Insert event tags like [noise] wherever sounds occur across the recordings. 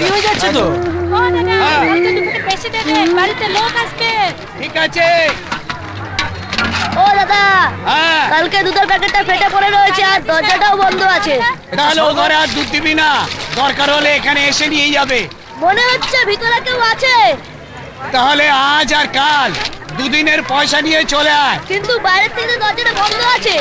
দেরি হয়ে যাচ্ছে তো? ও দাদা হ্যাঁ। দুপুরে বেশি দেবে বাড়িতে লোক আসবে। ঠিক আছে। ও দাদা হ্যাঁ। কালকে দুধের প্যাকেটটা ফেটে পড়ে রয়েছে আর দরজাটাও বন্ধ আছে। তাহলে ও ঘরে আর দুধ দিবি না। দরকার হলে এখানে এসে নিয়ে যাবে। মনে হচ্ছে ভিতরে কেউ আছে। তাহলে আজ আর কাল দুদিনের পয়সা নিয়ে চলে আয়। কিন্তু বাইরের থেকে দরজাটা বন্ধ আছে।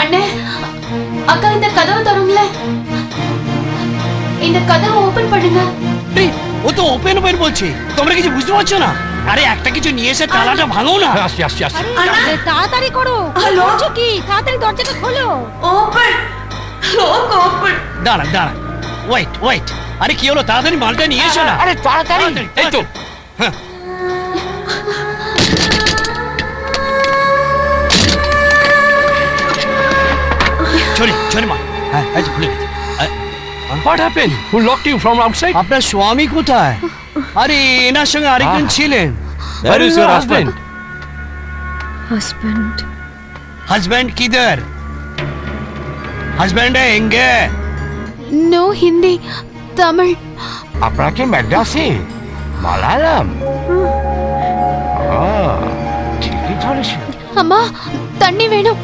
அண்ணே அக்கா இந்த கதவை தொடங்களேன் இந்த கதவை ஓபன் பண்ணுங்க এই, ও তো ওপেন ওপেন বলছে তোমরা কিছু বুঝতে পারছো না আরে একটা কিছু নিয়ে এসে তালাটা ভাঙো না আসছি আসছি আসছি আরে তাড়াতাড়ি করো করছো কি তাড়াতাড়ি দরজাটা খোলো দাঁড়া দাঁড়া ওয়েট ওয়েট আরে কি হলো তাড়াতাড়ি মালটা নিয়ে এসো না আরে তাড়াতাড়ি এই তো হ্যাঁ। চলি চলি মা হ্যাঁ আজ ভুলে গেছি ah, what happen who locked you from outside আপনার স্বামী কোথায় আরে এনার সঙ্গে আরেকজন আহ। ছিলেন Where is your husband? Husband husband किधर हस्बैंड है एंगे நோ ஹிந்தி தமிழ் আপনারা কি ম্যাড্রাসে মালায়ালাম আহ, ঠিকই ধরেছে அம்மா தண்ணி வேணும்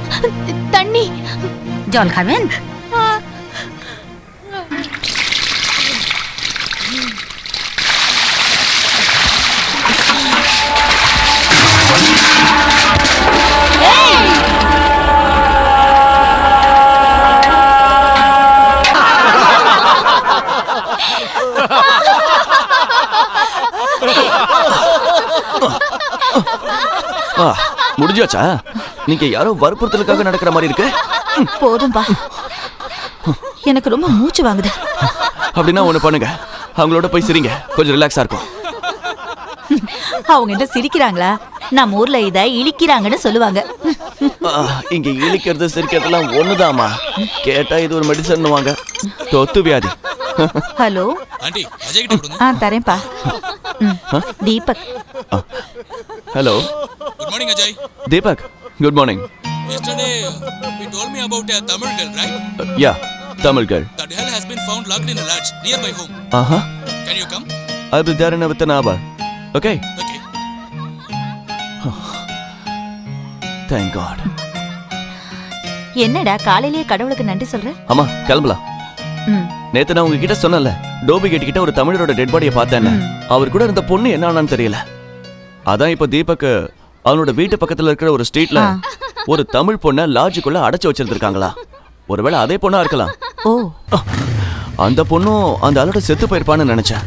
தண்ணி 전 가면 ஆ முடிஞ்சாச்சா நீங்க யாரோ வற்புறுத்தலுக்காக நடக்கிற மாதிரி இருக்கு போதும்பா. எனக்கு ரொம்ப மூச்சு வாங்குது. அப்படின்னா ஒண்ணு பண்ணுங்க. அவங்களோட போய் சிரிங்க. கொஞ்சம் ரிலாக்ஸா இருக்கும். அவங்க என்ன சிரிக்கிறாங்களா? நம்ம ஊர்ல இத இழிக்கிறாங்கன்னு சொல்லுவாங்க. இங்க இழிக்கிறது சிரிக்கிறதுலாம் ஒண்ணுதாம்மா. கேட்டா இது ஒரு மெடிசன் வாங்க தொத்து வியாதி. ஹலோ? ஆண்டி அஜய் கிட்ட கொடுங்க. ஆ தரேன்ப்பா. Deepak. Hello. Good morning Ajay. Deepak good morning yesterday you told me about a tamil girl right? Yeah Tamil girl that girl has been found locked in a lodge near my home. ஆஹா can you come? I will there இன் வித் an hour. Okay okay. Thank God என்னடா காலையிலேயே கடவுளுக்கு நன்றி சொல்ற? அம்மா கிளம்பலாம். ம், நேத்து நான் உங்ககிட்ட சொன்னல டோபி கேட் கிட்ட ஒரு தமிழரோட டெட் பாடியை பார்த்தேன்னு. அவர் கூட இருந்த பொண்ணு என்ன ஆனான்னு தெரியல. அதான் இப்ப தீபக் அவனோட வீட்டு பக்கத்துல இருக்கிற ஒரு ஸ்ட்ரீட்ல. ஒரு தமிழ் பொண்ண லாட்ஜுக்குள்ள அடைச்சு வச்சிருந்திருக்காங்களா? ஒருவேளை அதே பொண்ணா இருக்கலாம். ஓ. அந்த பொண்ணும் அந்த ஆளோட செத்து போயிருப்பான்னு நினைச்சேன்.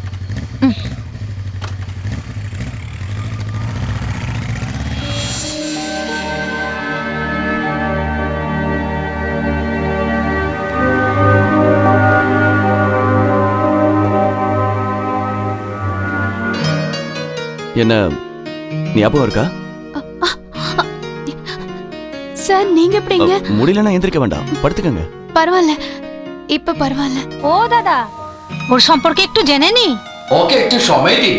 என்ன ஞாபகம் இருக்கா? சார் நீங்க எப்படிங்க அ, முடியலன்னா எந்திரிக்க வேண்டாம் படுத்துக்கங்க பரவாயில்ல இப்ப பரவாயில்ல ও দাদা ওর সম্পর্কে একটু জেনে নি ওকে একটু সময় দিন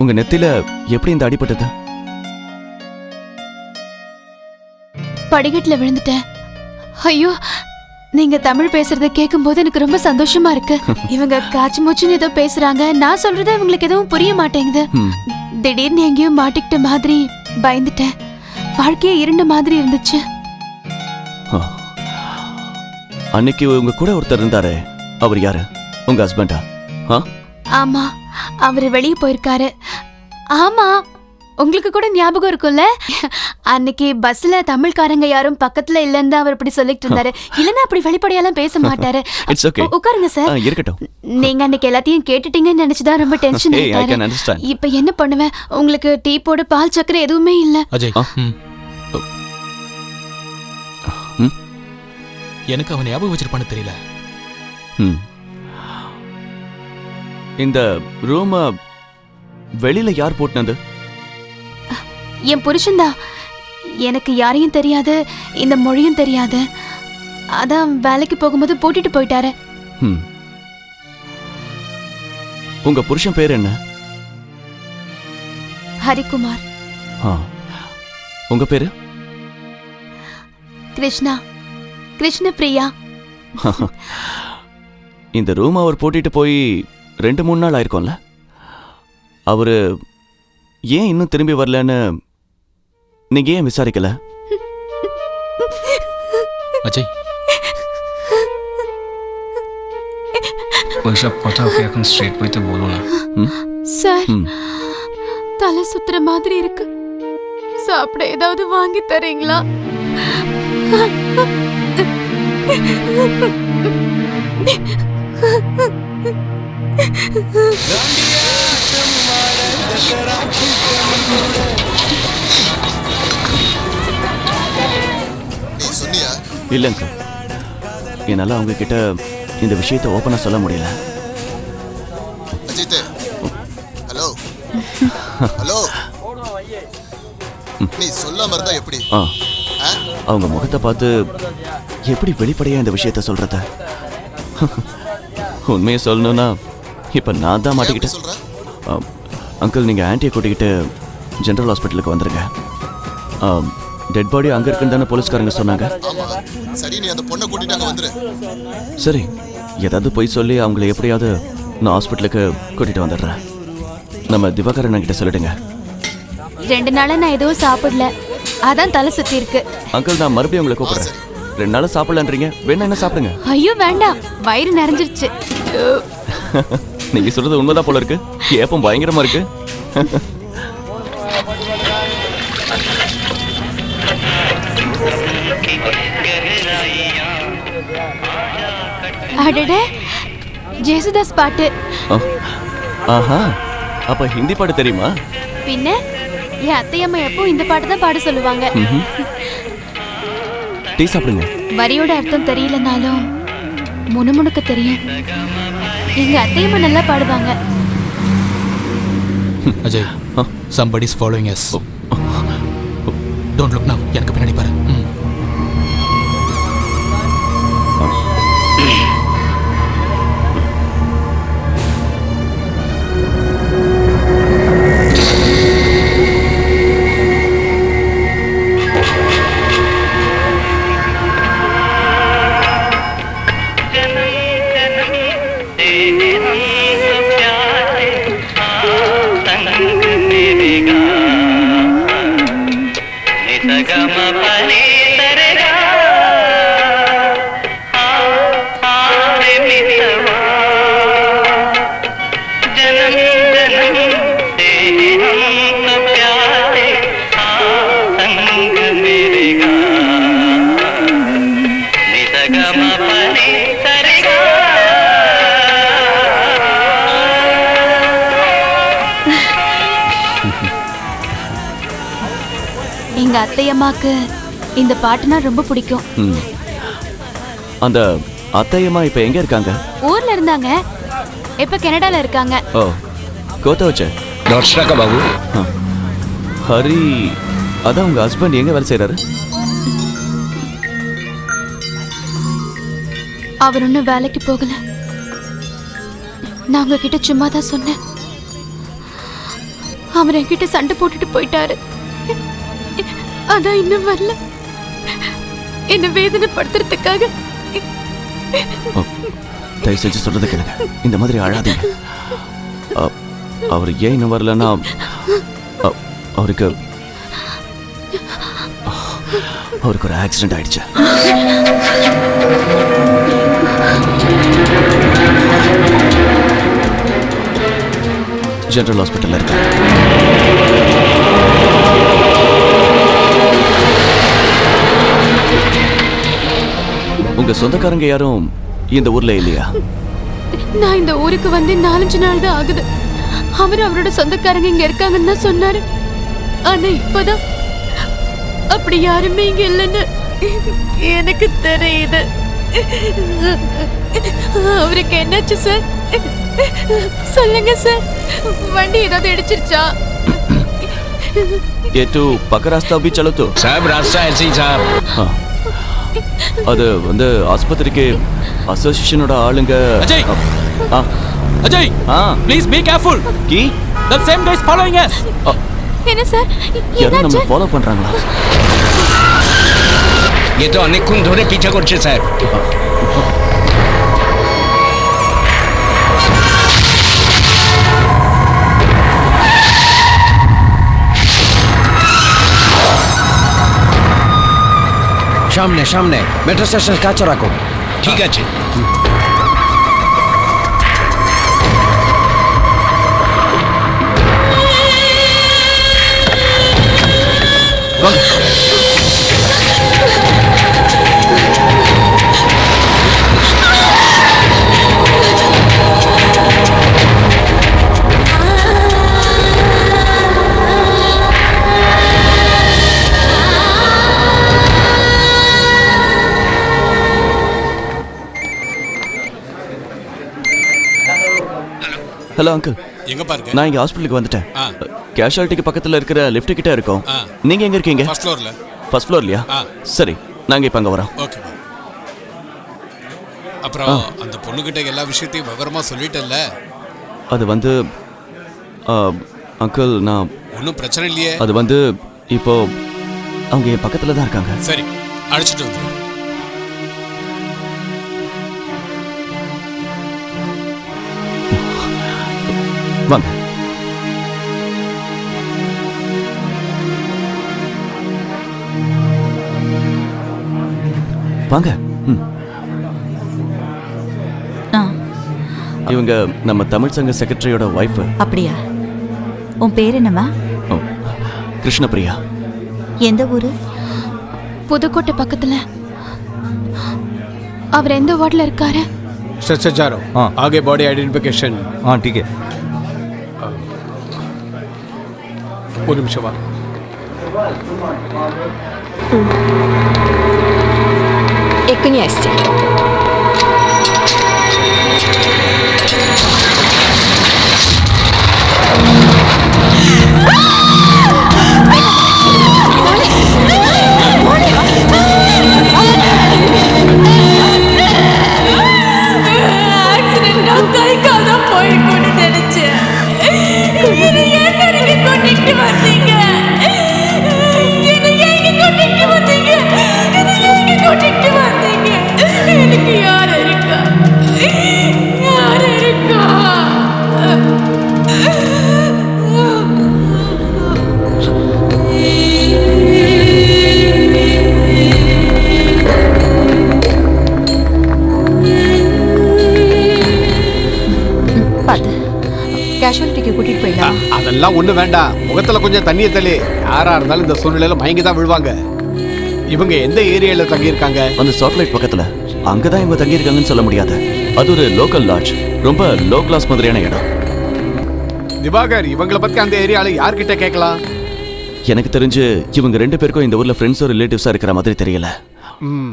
உங்க நெத்தில எப்படி இந்த அடிபட்டது படிக்கட்டுல விழுந்துட்டேன் ஐயோ நீங்க தமிழ் பேசுறத கேட்கும்போது எனக்கு ரொம்ப சந்தோஷமா இருக்கு [laughs] இவங்க காச்சு மூச்சுன்னு ஏதோ பேசுறாங்க நான் சொல்றது இவங்களுக்கு எதுவும் புரிய மாட்டேங்குது ம். திடீர்னு எங்கேயோ மாட்டிக்கிட்ட மாதிரி பயந்துட்டேன். வாழ்க்கையே இருண்ட மாதிரி இருந்துச்சு. அன்னைக்கு உங்க கூட ஒருத்தர் இருந்தாரு. அவர் யாரு? உங்க ஹஸ்பண்டா ஆமா அவரு வெளியே போயிருக்காரு. ஆமா உங்களுக்கு கூட ஞாபகம் இருக்கும்ல? அன்னைக்கு பஸ்ல தமிழ்காரங்க யாரும் பக்கத்துல இல்லன்னு அவர் இப்படி சொல்லிட்டு இருந்தாரு. [laughs] இல்லன்னா அப்படி வெளிப்படையெல்லாம் பேச மாட்டாரு. உட்காருங்க சார். இருக்கட்டும். நீங்க அன்னைக்கு எல்லாத்தையும் கேட்டுட்டீங்கன்னு நினைச்சுதான் ரொம்ப டென்ஷன் [laughs] ஆயிட்டாரு. இப்ப என்ன பண்ணுவேன்? உங்களுக்கு டீ போட பால் சக்கரை எதுவுமே இல்ல. அஜய். எனக்கு அவன் ஞாபகம் வச்சிருப்பான்னு தெரியல. இந்த ரூம வெளியில யார் போட்டுனது? என் புருஷன்தான் எனக்கு யாரையும் தெரியாது இந்த மொழியும் தெரியாது. அதான் வேலைக்கு போகும்போது போட்டுட்டு போயிட்டாரு. உங்க புருஷன் பேர் என்ன? ஹரிகுமார். ஆ. உங்க பேரு? கிருஷ்ணா. கிருஷ்ண பிரியா [laughs] இந்த ரூம் அவர் போட்டுட்டு போய் ரெண்டு மூணு நாள் ஆயிருக்கும்ல. அவரு ஏன் இன்னும் திரும்பி வரலன்னு நீங்க ஏன் விசாரிக்கல অজয় ওইসব কথা ওকে এখন স্ট্রেট বইতে বলো না சார் ம். தலை சுத்துற மாதிரி இருக்கு சாப்பிட ஏதாவது வாங்கி தரீங்களா இல்லைங்க என்னால் அவங்க கிட்ட இந்த விஷயத்தை ஓப்பனாக சொல்ல முடியல. அஜித் ஹலோ. [laughs] ஹலோ. நீ சொல்லாம இருந்தா எப்படி? அவங்க முகத்தை பார்த்து எப்படி வெளிப்படையா இந்த விஷயத்த சொல்றத? [laughs] உண்மையை சொல்லணும்னா இப்போ நான் தான் மாட்டிக்கிட்டேன். அங்கிள் நீங்கள் ஆன்ட்டியை கூட்டிக்கிட்டு ஜென்ரல் ஹாஸ்பிட்டலுக்கு வந்துருங்க. டெட் பாடி அங்கே இருக்குன்னு தானே போலீஸ்காரங்க சொன்னாங்க. ஆமா சரி நீ அந்த பொண்ணை கூட்டிட்டு அங்க வந்துரு. சரி ஏதாவது போய் சொல்லி அவங்கள எப்படியாவது நான் ஹாஸ்பிட்டலுக்கு கூட்டிகிட்டு வந்துடுறேன். நம்ம திவாகரன் கிட்ட சொல்லிடுங்க. ரெண்டு நாளா நான் எதுவும் சாப்பிடல. அதான் தலை சுத்தி இருக்கு. அங்கிள் நான் மறுபடியும் உங்களை கூப்பிடுறேன். ரெண்டு நாளாக சாப்பிடலன்றீங்க. வேணா என்ன சாப்பிடுங்க. ஐயோ வேண்டாம். வயிறு நிறைஞ்சிருச்சு. [laughs] நீங்க சொல்றது உண்மைதான் போல இருக்கு. ஏப்பம் பயங்கரமா இருக்கு. [laughs] அடடே ஜேசுதாஸ் பாட்டு. ஆஹா அப்ப ஹிந்தி பாட்டு தெரியுமா? பின்ன என் அத்தையம்மா எப்போ இந்த பாட்டு தான் பாட சொல்லுவாங்க. டீ சாப்பிடுங்க. வரியோட அர்த்தம் தெரியலனாலும் முணுமுணுக்க தெரியும். எங்க அத்தையம்மா நல்லா பாடுவாங்க. Ajay somebody is following us. Don't look now எனக்கு சகமபனே சரிகா எங்க அத்தையம்மாக்கு இந்த பாட்டுனா ரொம்ப பிடிக்கும். அந்த அத்தையம்மா இப்ப எங்க இருக்காங்க? ஊர்ல இருந்தாங்க. இப்ப கனடால இருக்காங்க. ஓ கோத்தவச்ச. டாக்டர் பாபு. ஹரி அதான் உங்க ஹஸ்பண்ட் எங்க வேலை செய்யறாரு அவர் ஒன்றும் வேலைக்கு போகல. நான் உங்ககிட்ட சும்மா தான் சொன்னேன். அவர் என்கிட்ட சண்டை போட்டுட்டு போயிட்டாரு. அதான் இன்னும் வரல. என்ன வேதனைப்படுத்துறதுக்காக. ஓ, தயவு செஞ்சு சொல்றது கேளுங்க. இந்த மாதிரி அழாதீங்க. அவர் ஏன் இன்னும் வரலன்னா அவருக்கு அவருக்கு ஒரு ஆக்சிடென்ட் ஆயிடுச்சு. ஜென்ரல் ஹாஸ்பிட்டலில் இருக்கேன். உங்க சொந்தக்காரங்க யாரும் இந்த ஊர்ல இல்லையா? நான் இந்த ஊருக்கு வந்து நாலஞ்சு நாள் தான் ஆகுது. அவர் அவரோட சொந்தக்காரங்க இங்க இருக்காங்கன்னு தான் சொன்னாரு. ஆனா இப்பதான் அப்படி யாருமே இங்க இல்லைன்னு எனக்கு தெரியுது. அவருக்கு என்னாச்சு சார் சொல்லுங்க சார் வண்டி ஏதாவது இடிச்சிருச்சா ये तो पका रास्ता भी चलो तो साहब रास्ता ऐसे ही साहब हाँ. அது வந்து ஆஸ்பத்திரிக்கு அசோசியேஷனோட ஆளுங்க அஜய்! ஆ Ajay ah please be careful Ki the same guys following us என்ன சார் யாரும் என்னாச்சு நம்ம ஃபாலோ பண்றாங்களா ये तो অনেকক্ষণ ধরে পিছা করছে স্যার সামনে সামনে মেট্রো স্টেশন কাছে রাখো ঠিক আছে ஹலோ அங்கிள் எங்க பாருங்க? நான் இங்க ஹாஸ்பிட்டலுக்கு வந்துட்டேன். கேஷுவாலிட்டிக்கு பக்கத்துல இருக்கிற லிஃப்ட் கிட்ட இருக்கோம். நீங்க எங்க இருக்கீங்க? ஃபர்ஸ்ட் ஃப்ளோர்ல ஃபர்ஸ்ட் ஃப்ளோர்லயா. சரி நாங்க இப்ப அங்க வரோம். ஓகே அப்புறம் அந்த பொண்ணுகிட்ட எல்லா விஷயத்தையும் விவரமா சொல்லிட்டல்ல அது வந்து அங்கிள் நான் ஒன்றும் பிரச்சனை இல்லையே. அது வந்து இப்போ அவங்க என் பக்கத்துல தான் இருக்காங்க. சரி அழைச்சிட்டு வந்துரு வாங்க வாங்க ம். ஆ இவங்க நம்ம தமிழ் சங்க செக்ரட்டரியோட ஒய்ஃப் அப்படியா உன் பேர் என்னம்மா கிருஷ்ணபிரியா எந்த ஊரு புதுக்கோட்டை பக்கத்துல அவர் எந்த வார்டில் இருக்காரு सच जा रहा हूँ आगे बॉडी आइडेंटिफिकेशन हाँ ठीक है Odemçeva. И князь. அதெல்லாம் ஒண்ணு வேண்டாம். முகத்துல கொஞ்சம் தண்ணியை தள்ளி. யாரா இருந்தாலும் இந்த சூழ்நிலையில மயங்கி தான் விழுவாங்க. இவங்க எந்த ஏரியால தங்கி இருக்காங்க அந்த சாட்டலைட் பக்கத்துல அங்கதான் இவங்க தங்கியிருக்காங்கன்னு சொல்ல முடியாது. அது ஒரு லோக்கல் லாட்ஜ் ரொம்ப லோ கிளாஸ் மாதிரியான இடம். திவாகர் இவங்கள பத்தி அந்த ஏரியால யார்கிட்ட கேட்கலாம்? எனக்கு தெரிஞ்சு இவங்க ரெண்டு பேருக்கும் இந்த ஊர்ல ஃப்ரெண்ட்ஸோ ரிலேட்டிவ்ஸா இருக்கிற மாதிரி தெரியல.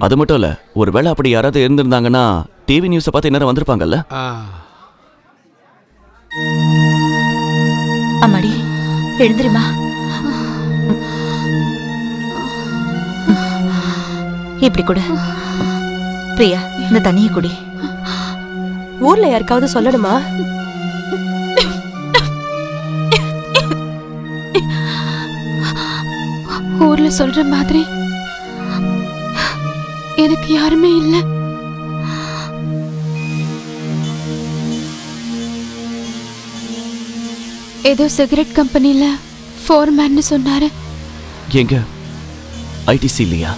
அது மட்டும் இல்ல ஒருவேளை அப்படி யாராவது இருந்திருந்தாங்கன்னா டிவி நியூஸை பார்த்து நேரம் வந்திருப்பாங்கல்ல. அம்மாடி எழுந்திருமா? இப்படி கொடு. பிரியா இந்த தண்ணியை குடி. ஊர்ல யாருக்காவது சொல்லணுமா? ஊர்ல சொல்ற மாதிரி எனக்கு யாருமே இல்லை. ஏதோ சிகரெட் கம்பெனில ஃபோர்மேன்னு சொன்னாரு. எங்க? ஐடிசி இல்லையா?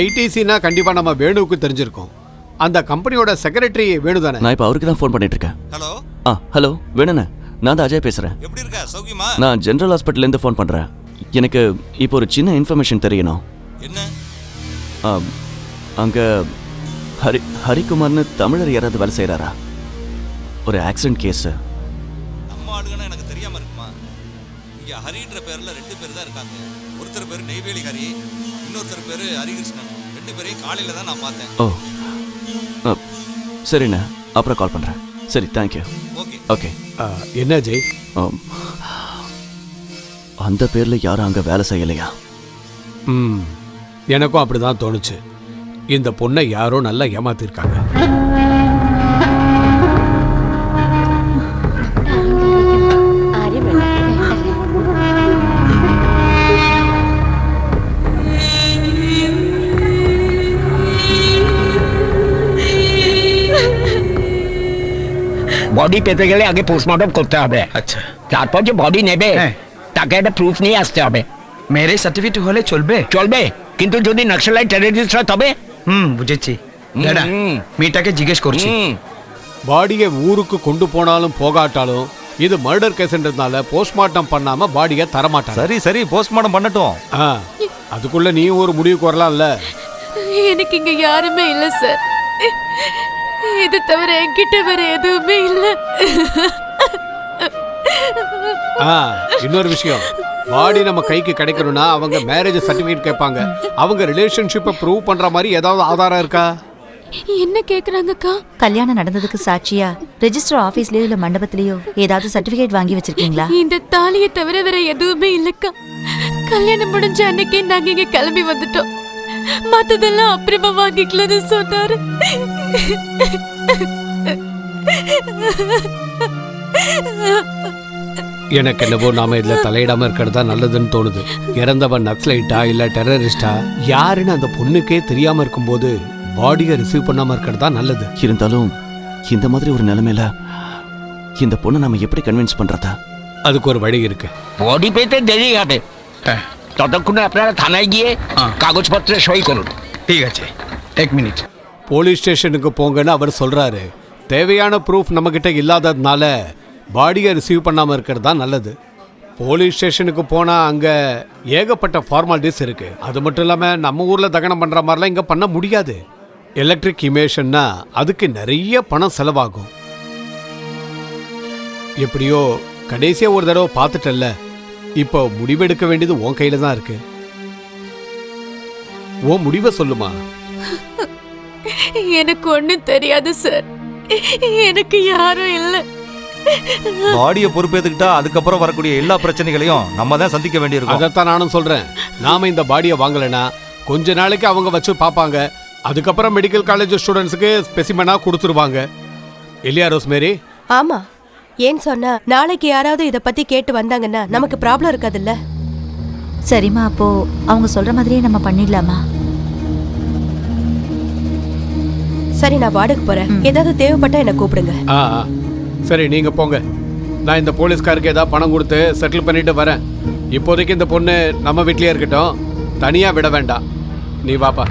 ஐடிசினா கண்டிப்பா நம்ம வேணுவுக்கு தெரிஞ்சிருக்கோம். அந்த கம்பெனியோட செக்ரட்டரி வேணு தானே நான் இப்போ அவருக்கு தான் ஃபோன் பண்ணிட்டு இருக்கேன் ஹலோ? ஆ ஹலோ வேணுண்ணே. நான் தான் அஜய் பேசுறேன். எப்படி இருக்க சௌக்கியமா? நான் ஜெனரல் ஹாஸ்பிட்டல்ல இருந்து ஃபோன் பண்றேன். எனக்கு இப்போ ஒரு சின்ன இன்ஃபர்மேஷன் தெரியணும். என்ன? ஆம், அங்க ஹரி ஹரிகுமார்னு தமிழர் யாராவது வேலை செய்கிறாரா ஒரு ஆக்சிடென்ட் கேஸு நம்ம ஆளுங்கன்னா எனக்கு தெரியாம இருக்குமா? இங்க ஹரின்ற பேர்ல ரெண்டு பேர் தான் இருக்காங்க. ஒருத்தர் பேர் நெய்வேலி ஹரி இன்னொருத்தர் பேர் ஹரிகிருஷ்ணன். ரெண்டு பேரையும் காலையில தான் நான் பார்த்தேன். ஓ. சரிண்ணே. அப்புறம் கால் பண்ணுறேன் சரி தேங்க்யூ ஓகே. ஓகே என்ன ஜெய். அந்த பேரில் யாரும் அங்கே வேலை செய்யலையா? ம். எனக்கும் அப்படிதான் தோணுச்சு. இந்த பொண்ணை யாரோ நல்லா ஏமாத்திருக்காங்க. বডি পেতে গেলে আগে পোস্টমর্টম করতে হবে আচ্ছা তারপর যে বডি নেবে হ্যাঁ। তাকে একটা প্রুফ নিয়ে আসতে হবে মেরে সার্টিফিকেট হলে চলবে চলবে কিন্তু যদি নক্সালাইট টেররিস্ট হয় তবে হুম বুঝেছি দাদা হুম। মেয়েটাকে জিজ্ঞেস করছি ம், பாடியை ஊருக்கு கொண்டு போனாலும் போகாட்டாலும் இது மர்டர் கேஸ்ன்றதுனால போஸ்ட்மார்ட்டம் பண்ணாம பாடியை தரமாட்டாங்க சரி சரி போஸ்ட்மார்ட்டம் பண்ணட்டும் ஆ, அதுக்குள்ள நீ ஒரு முடிவுக்கு வரலாம்ல எனக்கு இங்க யாருமே இல்ல சார் இது தவிர என்கிட்ட வேற எதுவுமே இல்ல. ஆ, இன்னொரு விஷயம். பாடி நம்ம கைக்கு கிடைக்கணும்னா அவங்க மேரேஜ் சர்டிபிகேட் கேட்பாங்க. அவங்க ரிலேஷன்ஷிப்பை ப்ரூவ் பண்ற மாதிரி ஏதாவது ஆதாரம் இருக்கா? என்ன கேக்குறாங்கக்கா? கல்யாணம் நடந்ததுக்கு சாட்சியா? ரெஜிஸ்டர் ஆபீஸ்லயோ இல்ல மண்டபத்திலயோ ஏதாவது சர்டிபிகேட் வாங்கி வச்சிருக்கீங்களா? இந்த தாலியை தவிர வேற எதுவுமே இல்லக்கா. கல்யாணம் முடிஞ்ச அன்னைக்கே நாங்க இங்க கிளம்பி வந்துட்டோம். மத்ததெல்லாம் அப்புறமா வாங்கிக்கலாம்னு சொன்னாரு. எனக்கு என்னவோ நாம இதுல தலையிடாம இருக்கிறது தான் நல்லதுன்னு தோணுது. இறந்தவன் நக்சலைட்டா இல்ல டெரரிஸ்டா? யாருன்னு அந்த பொண்ணுக்கே தெரியாம இருக்கும்போது பாடிய ரிசீவ் பண்ணாம இருக்கிறது தான் நல்லது. இருந்தாலும் இந்த மாதிரி ஒரு நிலைமையில இந்த பொண்ணை நாம எப்படி கன்வின்ஸ் பண்றதா? அதுக்கு ஒரு வழி இருக்கு. பாடி போயிட்டே தெரியாதே. ততক্ষণে আপনারা থানায় গিয়ে কাগজপত্রে সই করুন ঠিক আছে এক মিনিট போலீஸ் ஸ்டேஷனுக்கு போங்கன்னு அவர் சொல்றாரு தேவையான ப்ரூஃப் நம்மக்கிட்ட இல்லாததுனால பாடியை ரிசீவ் பண்ணாமல் இருக்கிறது தான் நல்லது போலீஸ் ஸ்டேஷனுக்கு போனால் அங்கே ஏகப்பட்ட ஃபார்மாலிட்டிஸ் இருக்குது அது மட்டும் இல்லாமல் நம்ம ஊரில் தகனம் பண்ணுற மாதிரிலாம் இங்கே பண்ண முடியாது எலக்ட்ரிக் இமேஷன்னா அதுக்கு நிறைய பணம் செலவாகும் எப்படியோ கடைசியாக ஒரு தடவை பார்த்துட்டல்ல இப்போ முடிவெடுக்க வேண்டியது உன் கையில் தான் இருக்கு. உன் முடிவை சொல்லுமா? எனக்கு ஒண்ணும் தெரியாது சார் எனக்கு யாரும் இல்லை. பாடியை பொறுப்பேத்துக்கிட்டா அதுக்கப்புறம் வரக்கூடிய எல்லா பிரச்சனைகளையும் நம்ம தான் சந்திக்க வேண்டியிருக்கும். அதைத்தான் நானும் சொல்றேன். நாம இந்த பாடியை வாங்கலைன்னா கொஞ்ச நாளைக்கு அவங்க வச்சு பார்ப்பாங்க. அதுக்கப்புறம் மெடிக்கல் காலேஜ் ஸ்டூடெண்ட்ஸுக்கு ஸ்பெசிமனா கொடுத்துருவாங்க. இல்லையா ரோஸ்மேரி? ஆமா. ஏன் சொன்னா நாளைக்கு யாராவது இத பத்தி கேட்டு வந்தாங்கன்னா நமக்கு ப்ராப்ளம் இருக்காதுல்ல? சரிம்மா அப்போ அவங்க சொல்ற மாதிரியே நம்ம பண்ணிடலாமா? சரி நான் வாடகை போறேன். ஏதாவது தேவைப்பட்டா என்ன கூப்பிடுங்க. ஆ ஆ. சரி நீங்க போங்க. நான் இந்த போலீஸ்காருக்கு ஏதாவது பணம் கொடுத்து செட்டில் பண்ணிட்டு வரேன். இப்போதைக்கு இந்த பொண்ணு நம்ம வீட்லயே இருக்கட்டும். தனியா விட வேண்டாம். நீ வாப்பா.